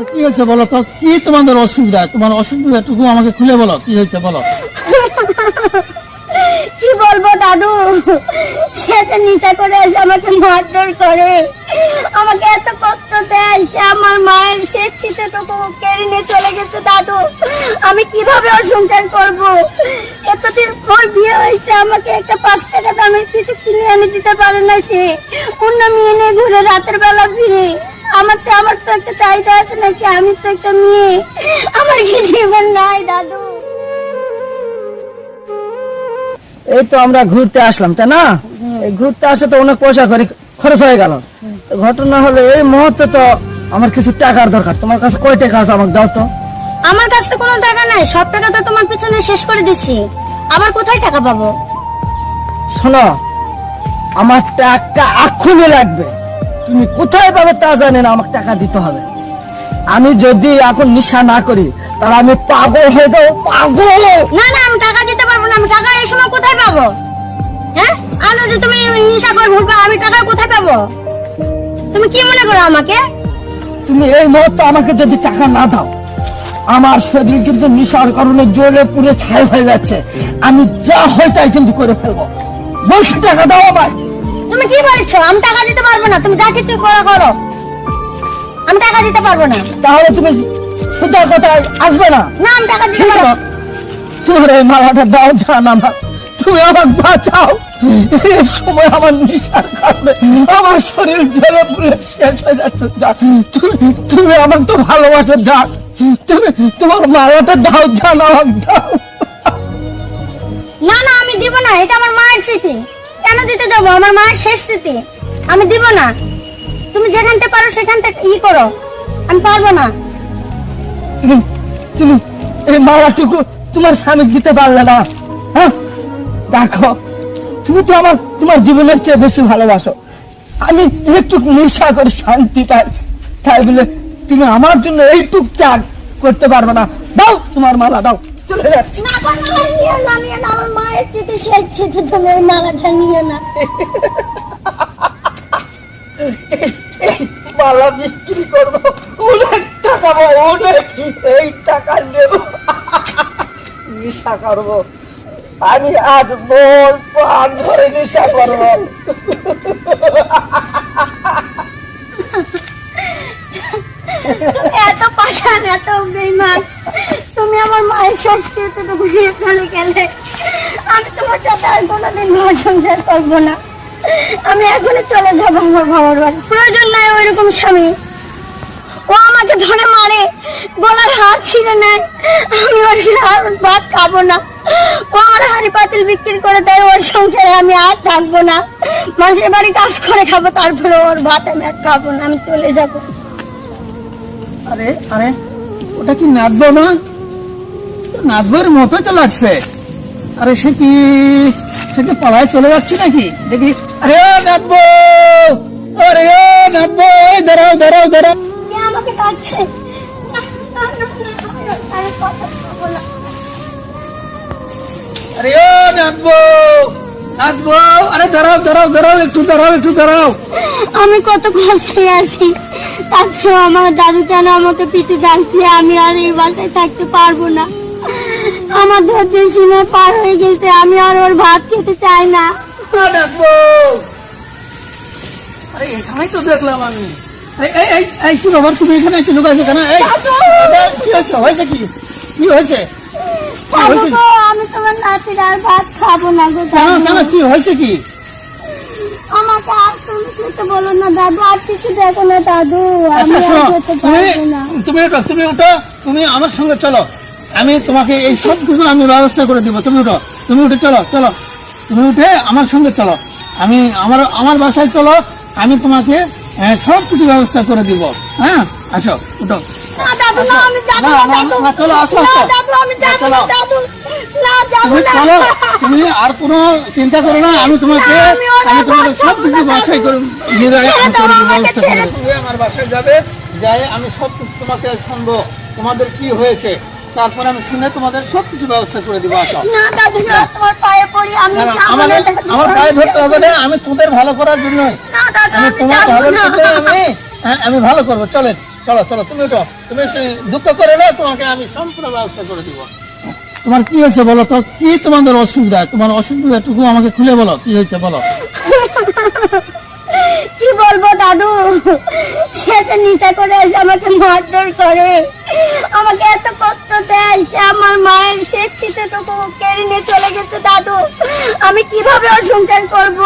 তোমার কি হয়েছে বলো তো? কি তোমাদের অসুবিধা? তোমার অসুবিধা অসুবিধাটুকু আমাকে খুলে বলো, কি হয়েছে বলো? কি বলব দাদু? সে যে নিচা করে এসে আমাকে মারধর করে। আমাকে এত কষ্ট দেয়, সে আমার মায়ের শেষ চিতেটুকু কেড়ে নিয়ে চলে গেছে দাদু। আমি কীভাবে ওর সংসার করব এতদিন পর বিয়ে হয়েছে, আমাকে একটা পাঁচ টাকা দামের কিছু কিনে এনে দিতে পারে না সে। অন্য মেয়ে নিয়ে ঘুরে রাতের বেলা ফিরে। আমার তো আমার তো একটা চাহিদা আছে নাকি? আমি তো একটা মেয়ে। আমার কি জীবন নাই দাদু? এই তো আমরা ঘুরতে আসলাম তাই না? এই ঘুরতে আসে তো অনেক পয়সা খরচ খরচ হয়ে গেল। ঘটনা হলো এই মুহূর্তে তো আমার কিছু টাকার দরকার। তোমার কাছে কয় টাকা আছে আমাকে দাও তো। আমার কাছে তো কোনো টাকা নাই সব টাকা তো তোমার পিছনে শেষ করে দিচ্ছি আবার কোথায় টাকা পাবো? শোনো আমার টাকা এক্ষুনি লাগবে। তুমি কোথায় পাবে তা জানি না আমাকে টাকা দিতে হবে। আমি যদি এখন নিশা না করি তাহলে আমি পাগল হয়ে যাব পাগল না না আমি টাকা দিতে পারব না আমি টাকা এই সময় কোথায় পাবো? হ্যাঁ? আর যদি তুমি নিশা করে ঘুরবে আমি টাকা কোথায় পাবো? তুমি কি মনে করো আমাকে? তুমি এই মুহূর্তে আমাকে যদি টাকা না দাও আমার শরীর কিন্তু নিশার কারণে জ্বলে পুড়ে ছাই হয়ে যাচ্ছে। আমি যা হয় তাই কিন্তু করে ফেলব। বলছি টাকা দাও আমায়। তুমি কি বলছো? আমি টাকা দিতে পারব না। তুমি যা কিছু করো করো। আমি টাকা দিতে পারব না। তাহলে তুমি সোজা কথায় আসবে না? না আমি টাকা দিতে পারব তোমার এই মালাটা দাও জান আমার। তুমি আমাকে বাঁচাও। এই সময় আমার নিশার কারণে আমার শরীর জ্বলে পুড়ে শেষ হয়ে যাচ্ছে। তুমি তুমি আমাকে তো ভালোবাসো যা। তুমি তোমার মালাটা দাও জান আমাকে দাও। না না আমি দিব না। এটা আমার মায়ের স্মৃতি। দিতে যাব, আমার মায়ের শেষ স্মৃতি। আমি দিব না। তুমি যেখান থেকে পারো সেখান থেকে ই করো। আমি পারব না। তুমি তুমি, এই মালাটুকু তোমার স্বামী দিতে পারলে না। হ্যাঁ? দেখো, তুমি তো আমার, তোমার জীবনের চেয়ে বেশি ভালোবাসো। আমি একটু নেশা করে শান্তি পাই। তাই বলে তুমি আমার জন্য এইটুক ত্যাগ করতে পারবে না। দাও তোমার মালা, দাও। চলে যাচ্ছি না গো, না, নিও না, নিও না, আমার মায়ের স্মৃতি শেষ স্মৃতি তুমি এই মালাটা নিও না। মালা বিক্রি করব অনেক টাকা পাবো, অনেক। এই টাকা নেব। নেশা করব। আমি আজ মন প্রাণ ধরে নেশা করব। এত পাশান এত বেইমান। তুমি আমার মায়ের শেষ স্মৃতিটা ঘুরিয়ে চলে গেলে। আমি তোমার সাথে আর কোনোদিন ঘর সংসার করব না। আমি এখনই চলে যাব আমার বাবার বাড়ি। প্রয়োজন নাই ওইরকম স্বামী। ও আমাকে ধরে মারে, গলার হাত ছিঁড়ে নেয়। আমি ওর ভাত খাব না। ও আমার হাড়ি পাতিল বিক্রি করে দেয়, ওর সংসারে আমি আর থাকব না। মানুষের বাড়ি কাজ করে খাব, তারপরে ওর ভাত আমি আর খাব না, আমি চলে যাব। আরে আরে, ওটা কি নাচবো না নাচবার মতোই তো লাগছে। আরে সে কি সে কি পালায় চলে যাচ্ছে নাকি? দেখি। আরে ও নাচবো আরে ও নাচবো দাঁড়াও দাঁড়াও আমাকে ডাকছে। আরে ও নাচবো নাচবো আরে দাঁড়াও দাঁড়াও দাঁড়াও একটু দাঁড়াও একটু দাঁড়াও। আমি কত কষ্টে আছি। তারপর আমার দাদু কেন আমাকে পিঠে ডাকছে আমি আর এই বাসায় থাকতে পারব না। আমার ধৈর্যের সীমা পার হয়ে গেছে আমি আর ওর ভাত খেতে চাই না। আরে এখানেই তো দেখলাম আমি। এই এই এই এই কি ব্যাপার তুমি এখানে এসে লুকাইছো কেন? এই এই, কি হয়েছে? হয়েছে কি? কি হয়েছে? কি বাবু হয়েছে? গো, আমি তোমার নাতির আর ভাত খাব না গো কেন কি হয়েছে কি? আমাকে আর তুমি কিছু বলো না দাদু আর কিছু দেখো না দাদু। আমি আচ্ছা আর যেতে তুমি পারব না। তুমি ওঠো তুমি ওঠো তুমি আমার সঙ্গে চলো। আমি তোমাকে এই সব কিছু আমি ব্যবস্থা করে দিব। তুমি উঠো। তুমি উঠে চলো চলো। তুমি উঠে আমার সঙ্গে চলো। আমি আমার আমার বাসায় চলো। আমি তোমাকে সব কিছু ব্যবস্থা করে দিব। হ্যাঁ? আসো উঠো। তুমি আর কোনো চিন্তা করো না। আমি তোমাকে আমি তোমাকে সব কিছু বাসায় করে নিয়ে ব্যবস্থা করে তুমি আমার বাসায় যাবে যাই আমি সব কিছু তোমাকে শুনব। তোমাদের কি হয়েছে? তারপরে আমি শুনে তোমাদের সব কিছু ব্যবস্থা করে দিব আসো। না দাদু না তোমার পায়ে পড়ি আমি আমার পায়ে ধরতে হবে না আমি তোদের ভালো করার জন্য আমি আমি তোমার ভালো করতে আমি হ্যাঁ, আমি ভালো করব চলেন চলো চলো তুমি উঠো। তুমি দুঃখ করে না তোমাকে আমি সম্পূর্ণ ব্যবস্থা করে দিব। তোমার কি হয়েছে বলো তো? কি তোমাদের অসুবিধা? তোমার অসুবিধাটুকু আমাকে খুলে বলো কি হয়েছে বলো? কি বলব দাদু? সে যে নিচা করে এসে আমাকে মারধর করে। আমাকে এত কষ্ট দেয়, সে আমার মায়ের শেষ চিতেটুকু কেড়ে নিয়ে চলে গেছে, দাদু। আমি কীভাবে ওর সংসার করব?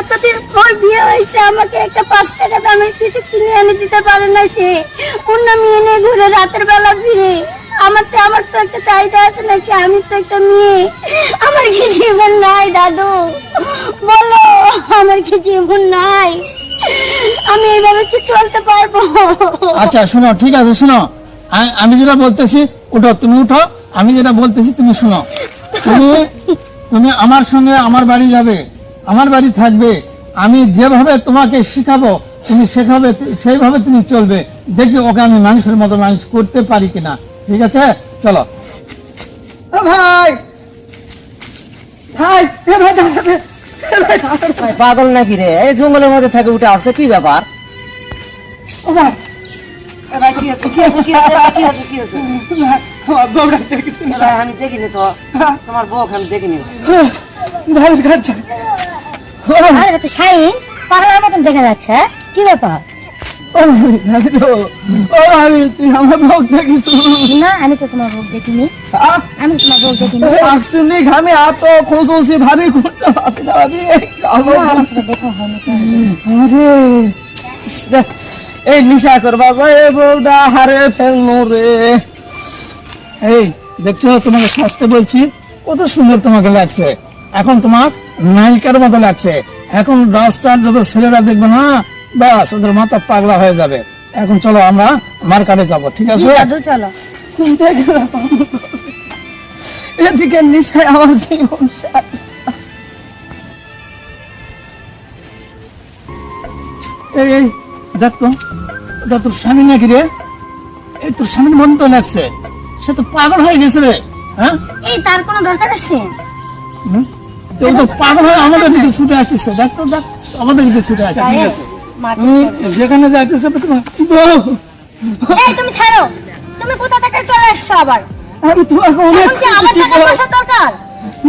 এতদিন পর বিয়ে হয়েছে, আমাকে একটা পাঁচ টাকা দামের কিছু কিনে এনে দিতে পারে না সে। অন্য মেয়ে নিয়ে ঘুরে রাতের বেলা ফিরে। আমার তো আমার তো একটা চাহিদা আছে নাকি? আমি তো একটা মেয়ে। আমার কি জীবন নাই, দাদু? বলো, আমার কি জীবন নাই? আমি এইভাবে কি চলতে পারব? আচ্ছা শোনো, ঠিক আছে, শোনো। আমি যেটা বলতেছি উঠো তুমি উঠো। আমি যেটা বলতেছি তুমি শোনো। তুমি তুমি আমার সঙ্গে আমার বাড়ি যাবে আমার বাড়ি থাকবে। আমি যেভাবে তোমাকে শিখাবো তুমি সেভাবে সেইভাবে তুমি চলবে। দেখি ওকে আমি মানুষের মতো মানুষ করতে পারি কিনা। ঠিক আছে? চলো। ভাই! ভাই এ ভাই দাঁড়া রে। এ ভাই দাঁড়া ভাই, পাগল নাকি রে? এই জঙ্গলের মধ্যে থাকে উঠে আসছে কি ব্যাপার? ও ভাই আমি তোমার বউ আমি দেখিনি শাইন পাগলার দেখা যাচ্ছে? কি ব্যাপার বউ আমি তো তোমার ভোগ দেখিনি আমি তোমার ভোগ দেখিনি আসলে ঘামে এত খুঁজছি ভারী করতে পারছি না আমি দেখা। এই নিশা করবা যায় বউটা হারে ফেলনো রে। এই দেখছ তোমাকে সাজতে বলছি। কত সুন্দর তোমাকে লাগছে। এখন তোমার নায়িকার মতো লাগছে। এখন রাস্তার যত ছেলেরা দেখবে না বাস ওদের মাথা পাগলা হয়ে যাবে। এখন চলো আমরা মার্কেটে যাব ঠিক আছে? চলো। এদিকে নিশায় আমার জীবন এই দেখ তো ওটা তোর স্বামী নাকি রে? এই তোর স্বামীর মন তো লাগছে সে তো পাগল হয়ে গেছে রে হ্যাঁ? এই তার কোনো দরকার আছে? তো তো পাগল হয়ে আমাদের দিকে ছুটে আসতেছে দেখ তো দেখ আমাদের দিকে ছুটে আসে ঠিক আছে? যেখানে যাইতেছে এই তুমি ছাড়ো তুমি কোথা থেকে চলে এসছো আবার? আমি তোমাকে অনেক আমার টাকা। পয়সার দরকার?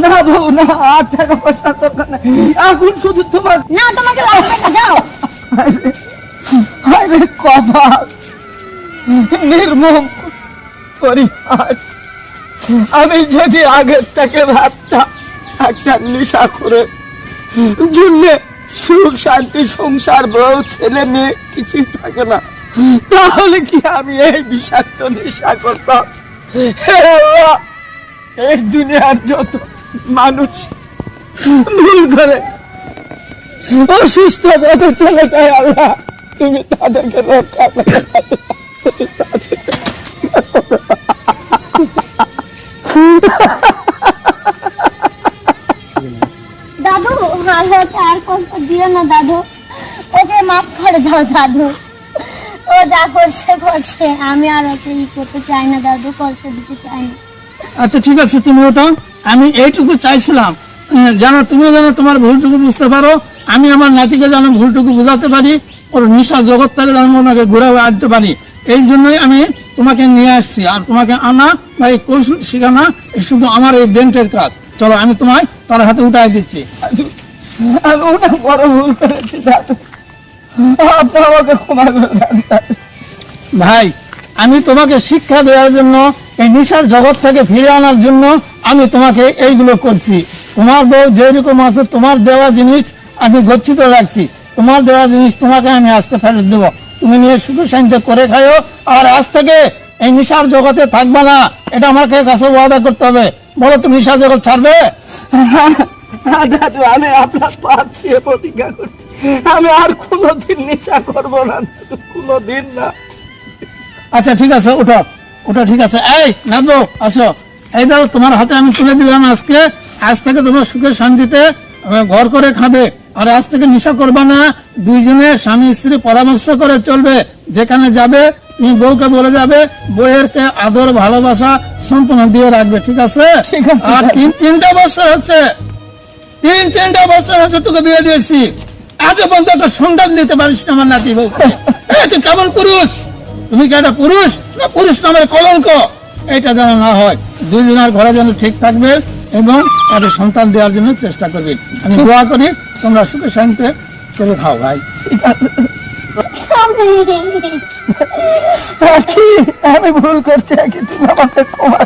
না বউ না আর টাকা পয়সা দরকার নাই। এখন শুধু তোমার না তোমাকে লাগবে না যাও। আরে কপাল নির্মম পরিহাস। আমি যদি আগের থেকে ভাবতাম একটা নেশা করে জুড়লে সুখ, শান্তি, সংসার, বউ, ছেলে, মেয়ে কিছুই থাকে না, তাহলে কি আমি এই বিষাক্ত নেশা করতাম? এই দুনিয়ার যত মানুষ ভুল করে অসুস্থ পথে চলে যায় আল্লাহ। তুমি তাদেরকে রক্ষা দাদু আর কষ্ট দিও না দাদু। ওকে মাফ করে দাও দাদু। ও যা করছে করছে। আমি আর ওকে ই করতে চাই না দাদু, কষ্ট দিতে চাই না। আচ্ছা ঠিক আছে, তুমি ওটা আমি এইটুকু চাইছিলাম। যেন তুমিও যেন তোমার ভুলটুকু বুঝতে পারো। আমি আমার নাতিকে যেন ভুলটুকু বোঝাতে পারি। ওর নিশা জগৎ থেকে যেন ওনাকে ঘুরে আনতে পারি। এই জন্যই আমি তোমাকে নিয়ে আসছি। আর তোমাকে আনা বা এই কৌশল শেখানা শুধু আমার এই ডেন্টের কাজ। চলো আমি তোমায় তার হাতে উঠাই দিচ্ছি। আমি ওটা বড় ভুল করেছি আপনি আমাকে ক্ষমা করে ভাই আমি তোমাকে শিক্ষা দেওয়ার জন্য এই নিশার জগৎ থেকে ফিরে আনার জন্য আমি তোমাকে এইগুলো করছি। তোমার বউ যেরকম আছে তোমার দেওয়া জিনিস আমি গচ্ছিত রাখছি। তোমার দেওয়া জিনিস তোমাকে আমি আজকে ফেরত দেবো। তুমি নিয়ে শুধু শান্তি করে খাইও আর আজ থেকে এই নিশার জগতে থাকবে না। এটা আমাকে কাছে ওয়াদা করতে হবে। বলো তুমি নিশার জগৎ ছাড়বে? হ্যাঁ, দাদু আমি আপনার পা দিয়ে প্রতিজ্ঞা করছি। আমি আর কোনোদিন নেশা করব না কোনোদিন না। আচ্ছা ঠিক আছে ওঠো। ওঠো ঠিক আছে। এই নাচবো আসো। এই দাও তোমার হাতে আমি তুলে দিলাম আজকে। আজ থেকে তোমার সুখে শান্তিতে ঘর করে খাবে। আর আজ থেকে নেশা করবে না দুইজনে স্বামী স্ত্রী পরামর্শ করে চলবে। যেখানে যাবে তুমি বউকে বলে যাবে বউয়ের কে আদর ভালোবাসা সম্পূর্ণ দিয়ে রাখবে ঠিক আছে? আর তিন তিনটা বছর হচ্ছে তিন তিনটা বছর হচ্ছে তোকে বিয়ে দিয়েছি। আজও পর্যন্ত একটা সন্তান দিতে পারিস না আমার নাতি এই তুই কেমন পুরুষ? তুমি কি একটা পুরুষ? না পুরুষ নামের কলঙ্ক। এটা যেন না হয়। দুইজনের ঘরে যেন ঠিক থাকবে এবং তাদের সন্তান দেওয়ার জন্য চেষ্টা করবে আমি দোয়া করি, তোমরা সুখে শান্তি করে খাও ভাই আমি ভুল করছি তুমি আমাকে ক্ষমা।